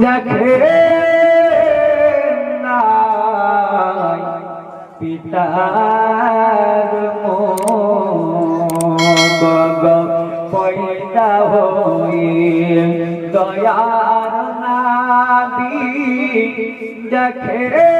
দেখে পিতার মোগ পয়দা হয়ে দয়ার নাবি দেখে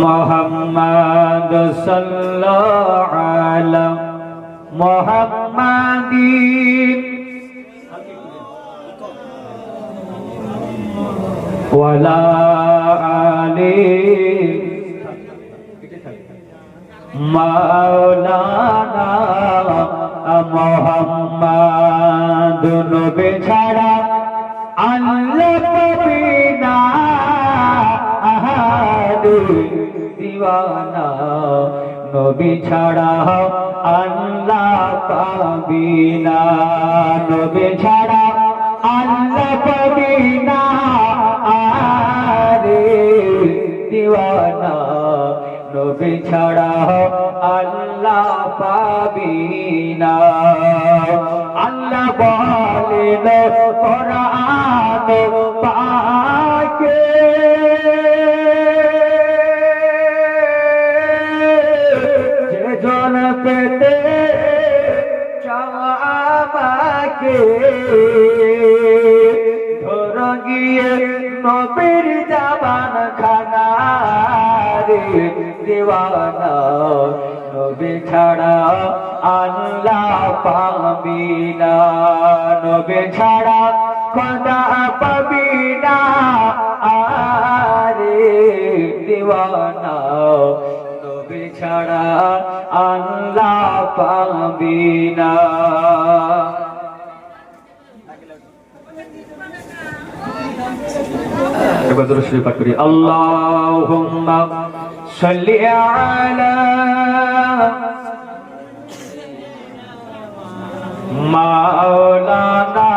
মোহাম্মদ সাল্লাল্লাহু আলা মোহাম্মাদিন ওয়ালা আলি মাওলানা মোহাম্মদ নবী ছাড়া আল্লাহ পাবে না আহাদে দিওয়ানা। নবী ছাড়া আল্লাহ পাবে না নবী ছাড়া আল্লাহ পাবে না আরে দিওয়ানা, নবী ছাড়া আল্লাহ পাবি না আল্লাহ বলেন, কোরআন পাকে। যে জন পেতে ধর গিয়ে নবীর জাবান খানা রে, দিওয়ানা নবী ছাড়া আল্লাহ পাবি না। নবী ছাড়া খোদা পাবি না। আরে, দিওয়ানা নবী ছাড়া আল্লাহ পাবি না। এবার দরুদ শরীফ পাঠ করি। আল্লাহুম্মা সাল্লি আলা মাওলানা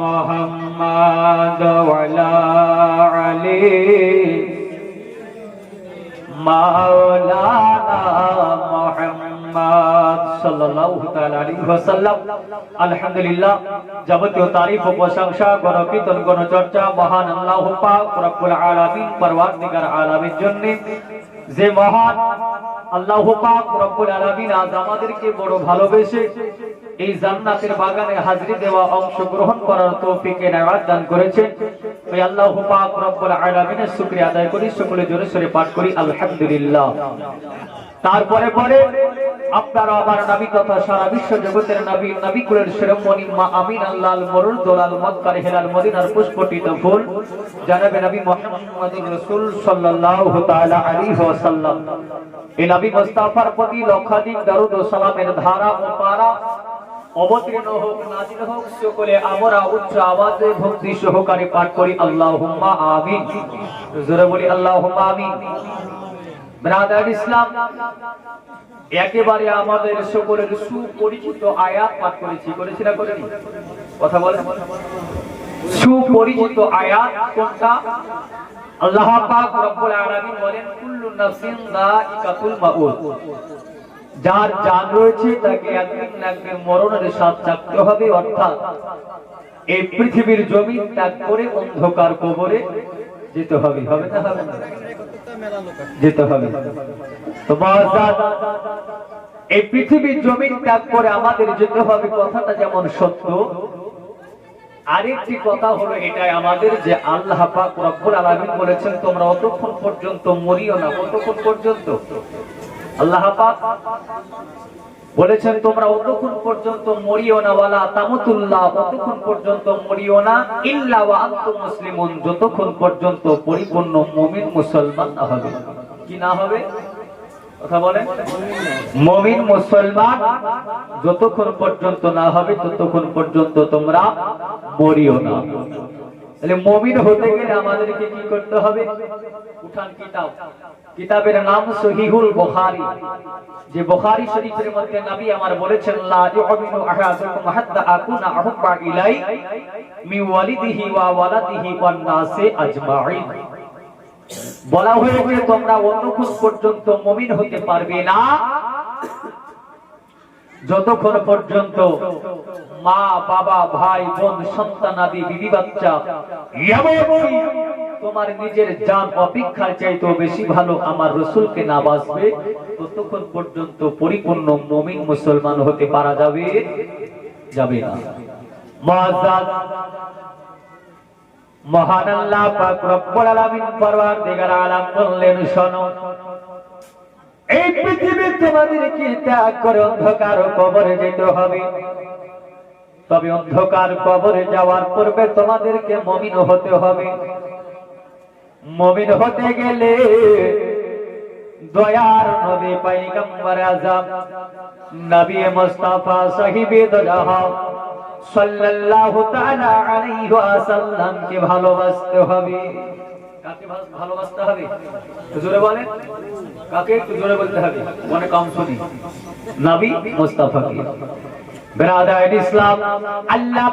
মুহাম্মদ ওয়ালা আলি মাওলানা মুহাম্মদ আমাদেরকে বড় ভালোবেসে এই জান্নাতের বাগানে হাজরি দেওয়া অংশগ্রহণ করার তৌফিক এনায়াত দান করেছেন। ওই আল্লাহ পাক রব্বুল আলামিনের শুকরিয়া আদায় করি, সকলে জোরে সরে পাঠ করি, আলহামদুলিল্লাহ। তারপরে পরে আপনারা আমার নবী তথা সারা বিশ্ব জগতের নবী কুলের শিরোমণি মা আমিন আল্লাহ মরুল দোলাল মক্কার হেলাল মদিনার পুষ্পটিত ফুল। জানাবে নবী মুহাম্মদুর রাসূল সাল্লাল্লাহু তাআলা আলাইহি ওয়াসাল্লাম। এই নবী মুস্তাফার প্রতি লক্ষাধিক দরুদ ও সালামের ধারা ও পারা অবতীর্ণ হোক, নাজিল হোক, সকলে আমরা উচ্চ আওয়াজে ভক্তি সহকারে পাঠ করি, আল্লাহুম্মা আমিন। জোরে বলি, আল্লাহুম্মা আমিন। ব্রাদার ইসলাম, একেবারে আমাদের সকলের সুপরিচিত আয়াত পাঠ করেছি। করেছি না করেনি? কথা বলেন। সুপরিচিত আয়াত কোনটা? আল্লাহ পাক রব্বুল আলামিন বলেন, কুল্লু নাফসিন মাউত। যার জান রয়েছে, তাকে একদিন একদিন মরণের স্বাদ চাকতে হবে, অর্থাৎ এই পৃথিবীর জমি ত্যাগ করে অন্ধকার কবরে যেতে হবে। হবে না হবে না? যেতে হবে। এই পৃথিবীর জমিন ত্যাগ করে আমাদের যেতে হবে কথাটা যেমন সত্য, আরেকটি কথা হলো এটাই, আমাদের যে আল্লাহ পাক রব্বুল আলামিন বলেছেন, তোমরা অতক্ষণ পর্যন্ত মরিও না। কতক্ষণ পর্যন্ত? আল্লাহ বলেছেন, তোমরা অতক্ষণ পর্যন্ত মরিও না, ওয়ালা তামতুল্লাহ অতক্ষণ পর্যন্ত মরিও না। ইল্লা ওয়া যতক্ষণ পর্যন্ত পরিপূর্ণ মুমিন মুসলমান না হবে। কি না হবে? কথা বলেন। মুমিন মুসলমান যতক্ষণ পর্যন্ত না হবে, ততক্ষণ পর্যন্ত তোমরা মরিও না। তাহলে মমিন হতে গেলে আমাদেরকে কি করতে হবে? উঠান কিতাব। কিতাবের নাম সহিহুল বুখারী। যে বুখারী শরীফের মধ্যে নবী আমার বলেছেন, লা ইউমিনু আহাদুকুম হাত্তা আকুনা আহুব্বা ইলাই মি ওয়ালিদিহি ওয়া ওয়ালাদিহি ওয়ান নাসি আজমাইন বলা হয়েছে, তোমরা অতক্ষণ পর্যন্ত মুমিন হতে পারবে না। যতক্ষণ পর্যন্ত মা, বাবা, ভাই, বোন, সন্তান আদি, বিবি, বাচ্চা তোমার নিজের জান অপেক্ষার চাইতেও বেশি ভালো আমার রসুলকে না বাঁচবে, ততক্ষণ পর্যন্ত পরিপূর্ণ মমিন মুসলমান হতে পারা যাবে যাবে না। মহান আল্লাহ পাক রব্বুল আলামিন পরওয়ারদিগার আলাম বললেন, শোনো এই পৃথিবী তোমাদেরকে ত্যাগ করে? অন্ধকার কবরে যেতে হবে। তবে অন্ধকার কবরে যাওয়ার পূর্বে তোমাদেরকে মমিন হতে হবে। মমিন হতে গেলে দয়ার নবী পয়গম্বর আজম, নবী মুস্তাফা সাহিবে দজাহা সাল্লাল্লাহু তাআলা আলাইহি ওয়াসাল্লাম কে ভালোবাসতে হবে। ভালোবাসতে হবে? জোরে বলেন। কাকে জোরে বলতে হবে? মনে কম শুনি। নাবি মুস্তাফাকে। বেরাদার ইসলাম আল্লাহ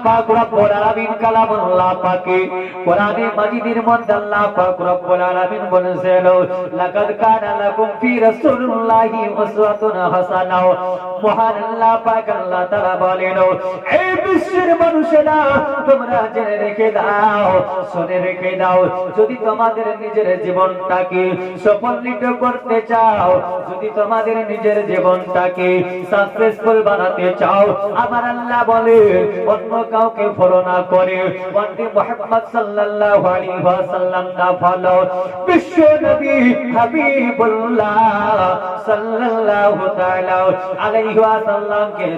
যদি তোমাদের নিজের জীবনটাকে সফলিত করতে চাও, যদি তোমাদের নিজের জীবনটাকে সাকসেসফুল বানাতে চাও আমার আল্লাহ বলে, অন্য কাউকে ফলো করে, অন্যে মোহাম্মদ সাল্লাল্লাহু আলাইহি ওয়াসাল্লাম না ফলো। বিশ্ব নবী হাবিবুল্লাহ সাল্লাল্লাহু তাআলা আলাইহি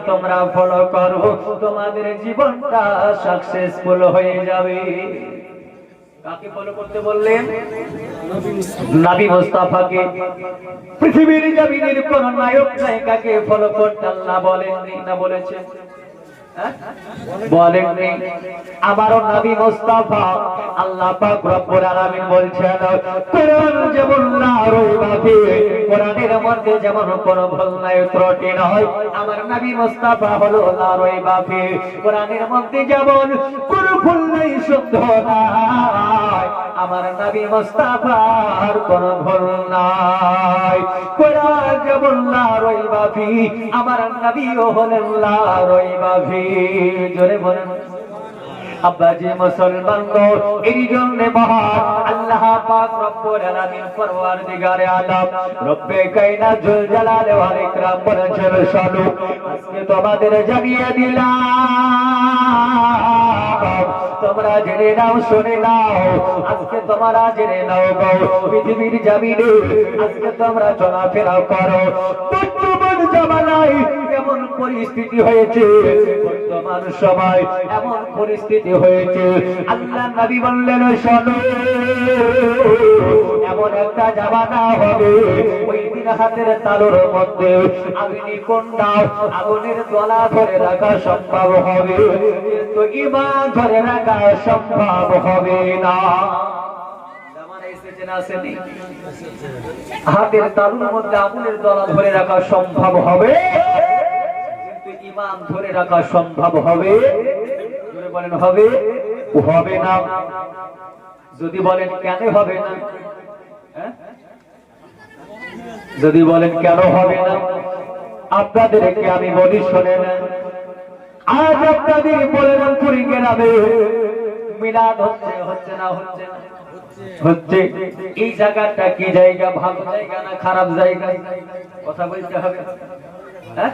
তোমরা ফলো করো, তোমাদের জীবনটা সাকসেসফুল হয়ে যাবে। কাকে ফলো পৃথিবীর জমিনের কোন নায়ক নায়িকাকে ফলো করতে আল্লাহ বলেননি না বলেছেন? বলেননি আমারও নবী মুস্তাফা, আল্লাহ পাক রব্বুল আলামিন বলছেন, কোরআন যেমন না রইবাবে কোরআনের মধ্যে যেমন কোন ভুল নাই, ত্রুটি নয়, আমার নবী মুস্তাফা হলো না রইবাবে কোরআনের মধ্যে যেমন কোন ভুল নাই শুদ্ধ নাই, আমার নবী মুস্তাফার কোন ভুল নাই যেমন না রইবাবি আমার নবীও হলেন, লা রইবাবি জোরে বলেন। আব্বাজি মুসলমান গো এই জন্য মহান আল্লাহ পাক রব্বুল আলামিন পরওয়ারদিগারে আলম রব্বে কায়না জুল জালাল ওয়াল ইকরাম বলেছেন শোনো আজকে তোমাদের জানিয়ে দিলাম। তোমরা জেনে নাও, শুনে নাও। আজকে তোমরা জেনে নাও গো পৃথিবীর জমিনে আজকে তোমরা চলাফেরা করো। বর্তমান জামানায় এমন পরিস্থিতি হয়েছে, বর্তমান সময় এমন পরিস্থিতি হয়েছে। আল্লাহ নবী বললেন, শোনো। একটা জামানা হবে। ওই দিন হাতের তালুর মধ্যে আগুনি আগুনের ধরে রাখা সম্ভব হবে। ইমান ধরে রাখা সম্ভব হবে না? হাতের তালুর মধ্যে আগুনের দলা ধরে রাখা সম্ভব হবে। কিন্তু ইমান ধরে রাখা সম্ভব হবে। বলেন, হবে? হবে না। যদি বলেন, কেন হবে না? যদি বলেন কেন হবে না? আপনাদেরকে আমি বলি, শোনেন। আজ আপনাদের বলেন পুরী গ্রামে মিলাদ হচ্ছে হচ্ছে না হচ্ছে? না হচ্ছে। এই জায়গাটা কি জায়গা? ভালো জায়গা না খারাপ জায়গা? কথা বলতে হবে? হ্যাঁ?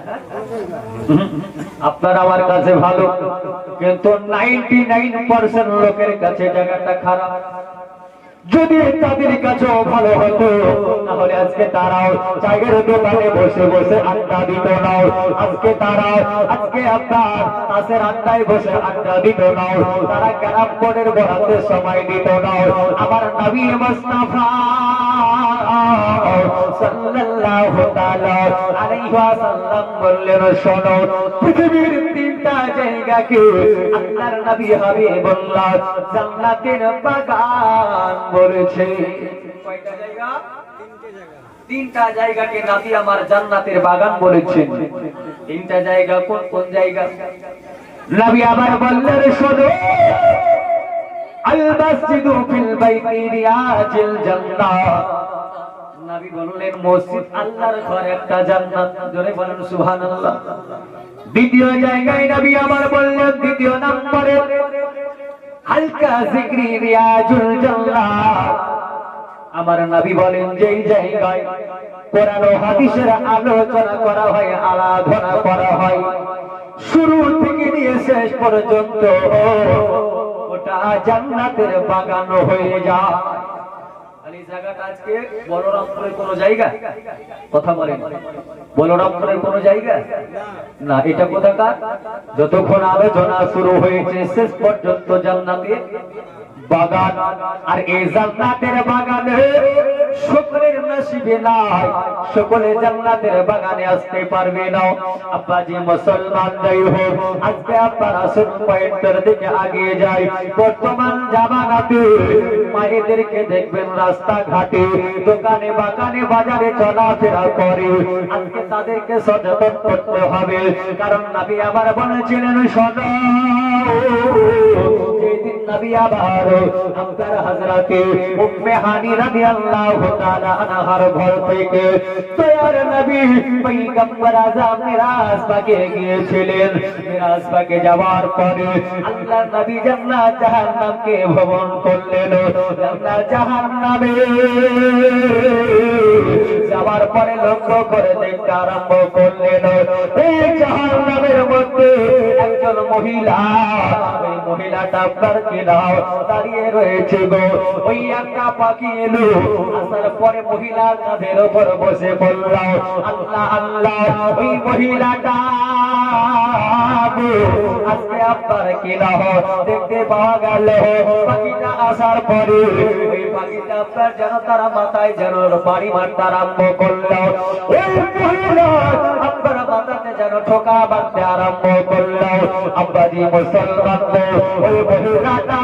আপনার আমার কাছে ভালো, কিন্তু নাইনটি নাইন পার্সেন্ট লোকের কাছে জায়গাটা খারাপ। যদি তাদের কাছেও ভালো হতো, তাহলে আজকে তারাও চায়ের দোকানে বসে বসে আড্ডা দিত নাও আজকে তারাও আজকে আপনার তাসের আড্ডায় বসে আড্ডা দিত নাও তারা ক্যারাম বরাতে সময় দিত নাও আমার নবী মুস্তাফা সাল্লাল্লাহু তাআলা আলাইহি ওয়াসাল্লাম বললেন, শোনো, পৃথিবীর তিনটা জায়গাকে আল্লাহর নবী হাবিবুল্লাহ জান্নাতের বাগান বলেছে। কয়টা জায়গা? তিনটা জায়গাকে নাবি আমার জান্নাতের বাগান বলেছেন। তিনটা জায়গা কোন কোন জায়গা? নবী আবার বললেন, শোনো আল মসজিদু ফিল বাইতি রিয়াজিল জান্নাহ। নবী বললেন, মসজিদ আল্লাহর ঘর, একটা জান্নাত। জোরে বলেন, সুবহানাল্লাহ। দ্বিতীয় জায়গায় নবী আবার বললেন, দ্বিতীয় নম্বরে, হালকা জিকরি রিয়াজুল জান্নাহ আমার নবী বলেন, যেই জায়গায় কোরআন ও হাদিসের আলোচনা করা হয়, আরাধনা করা হয়, শুরু থেকে নিয়ে শেষ পর্যন্ত ওটা জান্নাতের বাগান হয়ে যায়। এই জায়গাটা আজকে বলরামপুরের কোন জায়গা? কথা বলেন। বলরামপুরের কোন জায়গা? না, এটা কোথাকার? যতক্ষণ আলোচনা শুরু হয়েছে, শেষ পর্যন্ত জান্নাতে বাগান, আর এই জান্নাতের বাগানে সকলের নসিবে নাই। সকলে জান্নাতের বাগানে আসতে পারবে না। আব্বাজি মুসলমান যাই হোক, আজকে আপনারা আসল পয়েন্টের দিকে আগিয়ে যাই। বর্তমান জামানাতে মায়েদেরকে দেখবেন রাস্তাঘাটে, দোকানে বাগানে, বাজারে চলাফেরা করে। আজকে তাদেরকে সচেতন করতে হবে। কারণ নবী আবার বলেছিলেন সদা নবী আবার আপনার হযরতে উম্মে হানি রাদিয়াল্লাহু তাআলা আনহার গিয়েছিলেন। মিরাজ যাওয়ার পরে আল্লাহ নবী জান্নাত জাহান্নামকে ভ্রমণ করলেন। জান্নাত জাহান্নামে যাওয়ার পরে লক্ষ্য করে দেখতে আরম্ভ করলেন। এই মধ্যে একজন মহিলা, ওই মহিলাটা আপনার কিনাও দাঁড়িয়ে রয়েছে গো। ওই একটা পাখি এলো, আসার পরে মহিলার কাঁধের ওপর বসে পড়ল। আল্লাহ আল্লাহ, ওই মহিলাটা আজকে আপনার কিনা দেখতে পাওয়া গেল, পাখিটা আসার পরে আপনার যেন তারা মাথায় যেন বাড়ি মারতে আরম্ভ করল। আপনার মাথাতে যেন ঠোকা মারতে আরম্ভ করল। আব্বাজি মুসলমান ওই মহিলাটা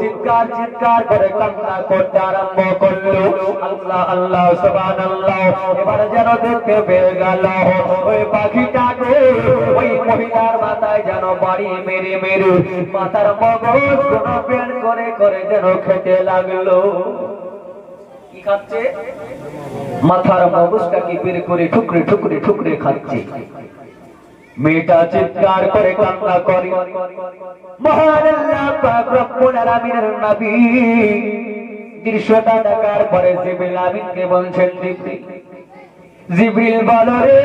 চিৎকার চিৎকার করে কান্না করতে আরম্ভ আল্লাহ আল্লাহ আল্লাহ এবার যেন দেখতে পেয়ে গেল, ওই ওই মহিলার মাথায় যেন বাড়ি মেরে মেরে, মাথার মগজ করে করে যেন খেতে লাগল। কি মাথার মগজটাকে বের করে ঠুকরে ঠুকরে ঠুকরে খাচ্ছে। মেয়েটা চিৎকার করে কান্না করে। দৃশ্যটা দেখার পরে জিবরিল আমিনকে বলছেন, জিবরিল জিবরিল রে,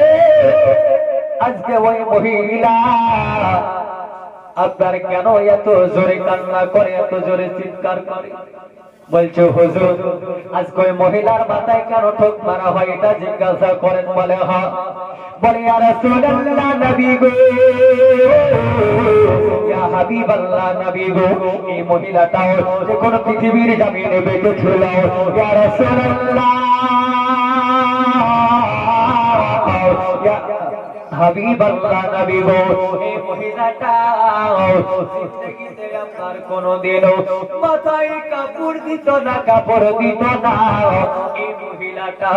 আজকে ওই মহিলা আপনার কেন এত জোরে কান্না করে, এত জোরে চিৎকার করে? বলছে, হুজুর, আজকে কই মহিলার মাথায় কেন ঠোক মারা হয়? এটা জিজ্ঞাসা করেন বলে, হ। বলে নবী গো। ইয়া হাবিবাল্লাহ নবী গো, এই মহিলাটাও যে কোন পৃথিবীর জমিনে বেঁচে ছিল, ইয়া রাসূলুল্লাহ হাবিবাল্লাহ নবী গো এই মহিলাটা জিন্দগিতে আপনার কোনোদিনও মাথায় কাপড় দিত না কাপড় দিত না এই মহিলাটা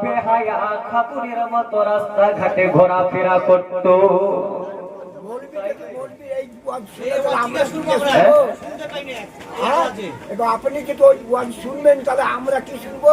বেহায়া খাতুনের মতো রাস্তাঘাটে ঘোরাফেরা করত হ্যাঁ? আপনি কি তো ওই ওয়াজ শুনবেন তাহলে আমরা কি শুনব